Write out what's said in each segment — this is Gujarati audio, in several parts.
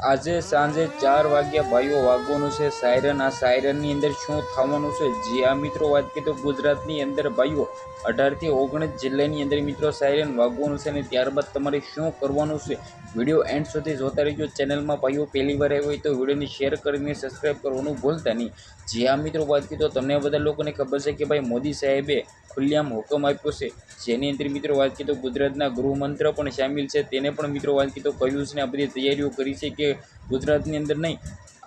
આજે સાંજે ચાર વાગ્યા ભાઈઓ વાગવાનું છે. સાયરન, આ સાયરનની અંદર શું થવાનું છે? જે આ મિત્રો, વાત કરીએ તો ગુજરાતની અંદર ભાઈઓ, અઢારથી ઓગણીસ જિલ્લાની અંદર મિત્રો સાયરન વાગવાનું છે અને ત્યારબાદ તમારે શું કરવાનું છે? વીડિયો એન્ડ સુધી જોતા રહેજો. ચેનલમાં ભાઈઓ પહેલી વાર આવ્યો હોય તો વિડીયોને શેર કરીને સબસ્ક્રાઈબ કરવાનું ભૂલતા નહીં. જે આ મિત્રો વાત કીધો તો તમને બધા લોકોને ખબર છે કે ભાઈ મોદી સાહેબે ખુલ્લેઆમ હુકમ આપ્યો છે. જેની અંદર મિત્રો વાત કરીએ તો ગુજરાતના ગૃહમંત્ર પણ સામેલ છે. તેને પણ મિત્રો વાત તો કહ્યું છે ને આ બધી તૈયારીઓ કરી છે કે ગુજરાતની અંદર નહીં,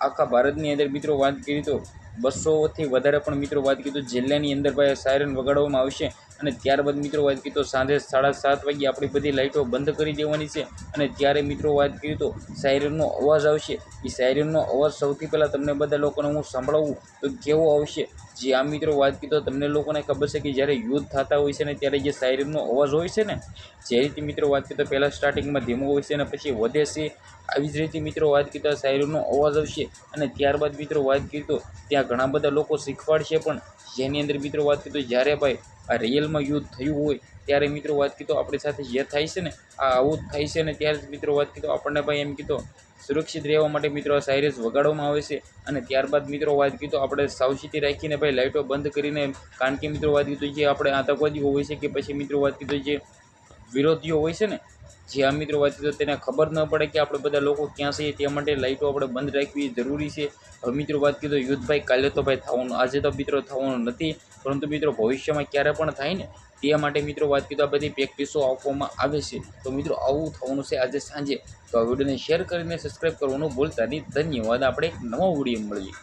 આખા ભારતની અંદર મિત્રો વાત કરી તો બસોથી વધારે પણ મિત્રો વાત કીધું જિલ્લાની અંદર ભાઈ સાયરન વગાડવામાં આવશે. અને ત્યારબાદ મિત્રો વાત કરીએ તો સાંજે સાડા સાત વાગે આપણી બધી લાઇટો બંધ કરી દેવાની છે અને ત્યારે મિત્રો વાત કરીએ તો સાયરનનો અવાજ આવશે. એ સાયરનનો અવાજ સૌથી પહેલાં તમને બધા લોકોને હું સંભળાવું તો કેવો આવશે? જે આ મિત્રો વાત કરીએ તો તમને લોકોને ખબર છે કે જ્યારે યુદ્ધ થતા હોય છે ને ત્યારે જે સાયરનનો અવાજ હોય છે ને, જે રીતે મિત્રો વાત કરીએ તો પહેલાં સ્ટાર્ટિંગમાં ધીમો હોય છે અને પછી વધે છે. આવી જ રીતે મિત્રો વાત કરીએ તો સાયરનનો અવાજ આવશે અને ત્યારબાદ મિત્રો વાત કરીએ તો ત્યાં ઘણા બધા લોકો શીખવાડશે પણ જેની અંદર મિત્રો વાત કરીએ તો જ્યારે ભાઈ આ રિયલમાં યુદ્ધ થયું હોય ત્યારે મિત્રો વાત કીધો આપણી સાથે જે થાય છે ને, આ આવું જ થાય છે ને ત્યારે જ મિત્રો વાત કીધો આપણને ભાઈ એમ કીધો, સુરક્ષિત રહેવા માટે મિત્રો આ વગાડવામાં આવે છે અને ત્યારબાદ મિત્રો વાત કીધો આપણે સાવચેતી રાખીને ભાઈ લાઇટો બંધ કરીને, કારણ કે મિત્રો વાત કીધું જે આપણે આતંકવાદીઓ હોય છે કે પછી મિત્રો વાત કીધું જે વિરોધીઓ હોય છે ને, જે આ મિત્રો વાત કીધો તેને ખબર ન પડે કે આપણે બધા લોકો ક્યાં છીએ તે માટે લાઇટો આપણે બંધ રાખવી જરૂરી છે. હવે મિત્રો વાત કીધો યુદ્ધ ભાઈ કાલે તો ભાઈ થવાનું, આજે તો મિત્રો થવાનું નથી. પરંતુ મિત્રો, ભવિષ્યમાં ક્યારે પણ થાય ને, તે માટે મિત્રો વાત તો આ બધી પ્રેક્ટિસો આપવામાં આવે છે. તો મિત્રો, આવું થવાનું છે આજે સાંજે. તો આ વિડીયોને શેર કરીને સબસ્ક્રાઈબ કરવાનું ભૂલતા નહીં. ધન્યવાદ. આપણે નવો વીડિયો મળીએ.